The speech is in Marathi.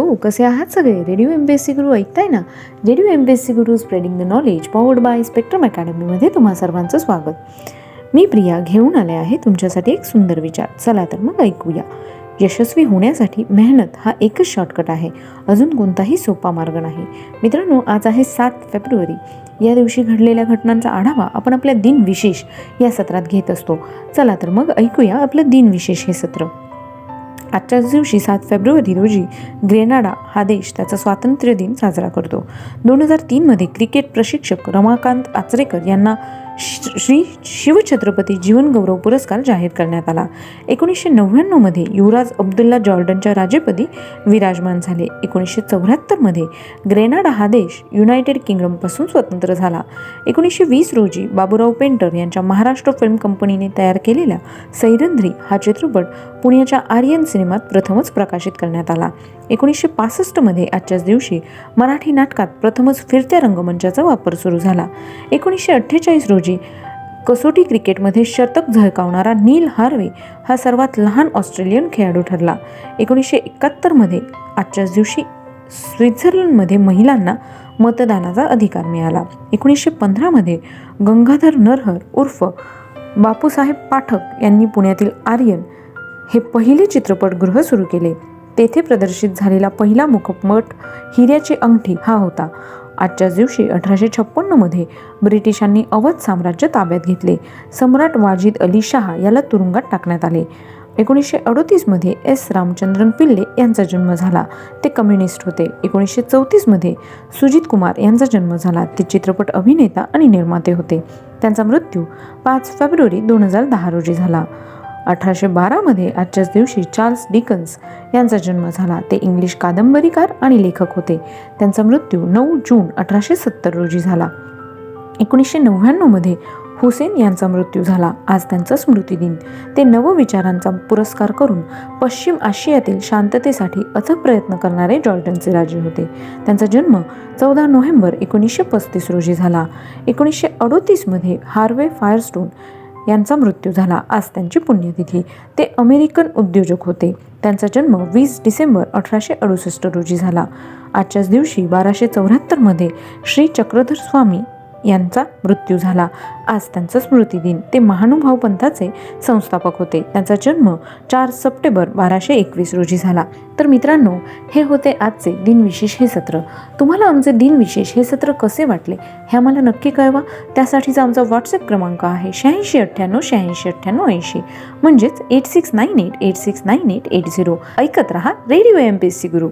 हो कसे आहात सगळे? Radio M P S C Guru ऐकताय ना? Radio M P S C Guru spreading the knowledge powered by Spectrum अकॅडमीमध्ये तुम्हा सर्वांचं स्वागत. मी प्रिया घेऊन आले आहे तुमच्यासाठी एक सुंदर विचार. चला तर मग ऐकूया. यशस्वी होण्यासाठी मेहनत हा एकच शॉर्टकट आहे. अजून कोणताही सोपा मार्ग नाही. मित्रांनो आज आहे सात फेब्रुवारी. या दिवशी घडलेल्या घटनांचा आढावा आपण आपल्या दिनविशेष या सत्रात घेत असतो. चला तर मग ऐकूया आपलं दिनविशेष हे सत्र. आजच्याच दिवशी सात फेब्रुवारी रोजी ग्रेनाडा हा देश त्याचा स्वातंत्र्य दिन साजरा करतो. दोन हजार तीनमध्ये क्रिकेट प्रशिक्षक रमाकांत आचरेकर यांना श्री शिवछत्रपती जीवनगौरव पुरस्कार जाहीर करण्यात आला. एकोणीसशे नव्याण्णवमध्ये युवराज अब्दुल्ला जॉर्डनच्या राजेपदी विराजमान झाले. एकोणीसशे चौऱ्याहत्तरमध्ये ग्रेनाडा हा देश युनायटेड किंगडमपासून स्वतंत्र झाला. एकोणीसशे वीस रोजी बाबूराव पेंटर यांच्या महाराष्ट्र फिल्म कंपनीने तयार केलेल्या सैरंध्री हा चित्रपट पुण्याच्या आर्यन सिनेमात प्रथमच प्रकाशित करण्यात आला. एकोणीसशे पासष्टमध्ये आजच्याच दिवशी मराठी नाटकात प्रथमच फिरत्या रंगमंचाचा वापर सुरू झाला. एकोणीसशे अठ्ठेचाळीस रोजी कसोटी क्रिकेटमध्ये शतक झळकावणारा नील हार्वे हा सर्वात लहान ऑस्ट्रेलियन खेळाडू ठरला. एकोणीसशे एकाहत्तरमध्ये आजच्याच दिवशी स्वित्झर्लंडमध्ये महिलांना मतदानाचा अधिकार मिळाला. एकोणीसशे पंधरामध्ये गंगाधर नरहर उर्फ बापूसाहेब पाठक यांनी पुण्यातील आर्यन हे पहिले चित्रपटगृह सुरू केले. तेथे प्रदर्शित झालेला पहिला मुखपट हिऱ्याची अंगठी हा होता. आजच्याच दिवशी अठराशे छप्पन्नमध्ये ब्रिटिशांनी अवध साम्राज्य ताब्यात घेतले. सम्राट वाजिद अली शाह याला तुरुंगात टाकण्यात आले. एकोणीसशे अडोतीसमध्ये एस रामचंद्रन पिल्ले यांचा जन्म झाला. ते कम्युनिस्ट होते. एकोणीसशे चौतीसमध्ये सुजित कुमार यांचा जन्म झाला. ते चित्रपट अभिनेता आणि निर्माते होते. त्यांचा मृत्यू पाच फेब्रुवारी दोन हजार दहा रोजी झाला. अठराशे बारामध्ये आजच्याच दिवशी चार्ल्स डिकन्स यांचा जन्म झाला. ते इंग्लिश कादंबरीकार आणि लेखक होते. त्यांचा मृत्यू नऊ जून अठराशे सत्तर रोजी झाला. एकोणीसशे नव्याण्णवमध्ये हुसेन यांचा मृत्यू झाला. आज त्यांचा स्मृतिदिन ते नवविचारांचा पुरस्कार करून पश्चिम आशियातील शांततेसाठी अथक प्रयत्न करणारे जॉर्डनचे राजे होते. त्यांचा जन्म चौदा नोव्हेंबर एकोणीसशे पस्तीस रोजी झाला. एकोणीसशे अडोतीसमध्ये हार्वे फायरस्टोन यांचा मृत्यू झाला. आज त्यांची पुण्यतिथी. ते अमेरिकन उद्योजक होते. त्यांचा जन्म वीस डिसेंबर अठराशे अडुसष्ट रोजी झाला. आजच्याच दिवशी बाराशे चौऱ्याहत्तरमध्ये श्री चक्रधर स्वामी यांचा मृत्यू झाला. आज त्यांचा स्मृतिदिन ते महानुभाव पंथाचे संस्थापक होते. त्यांचा जन्म चार सप्टेंबर बाराशे एकवीस रोजी झाला. तर मित्रांनो हे होते आजचे दिनविशेष हे सत्र. तुम्हाला आमचे दिनविशेष हे सत्र कसे वाटले? हे आम्हाला नक्की कळवा. त्यासाठीचा आमचा व्हॉट्सअप क्रमांक आहे शहाऐंशी अठ्ठ्याण्णव शहाऐंशी अठ्ठ्याण्णव ऐंशी. म्हणजेच eight six nine eight eight six nine eight eight zero ऐकत रहा radio M P S C Guru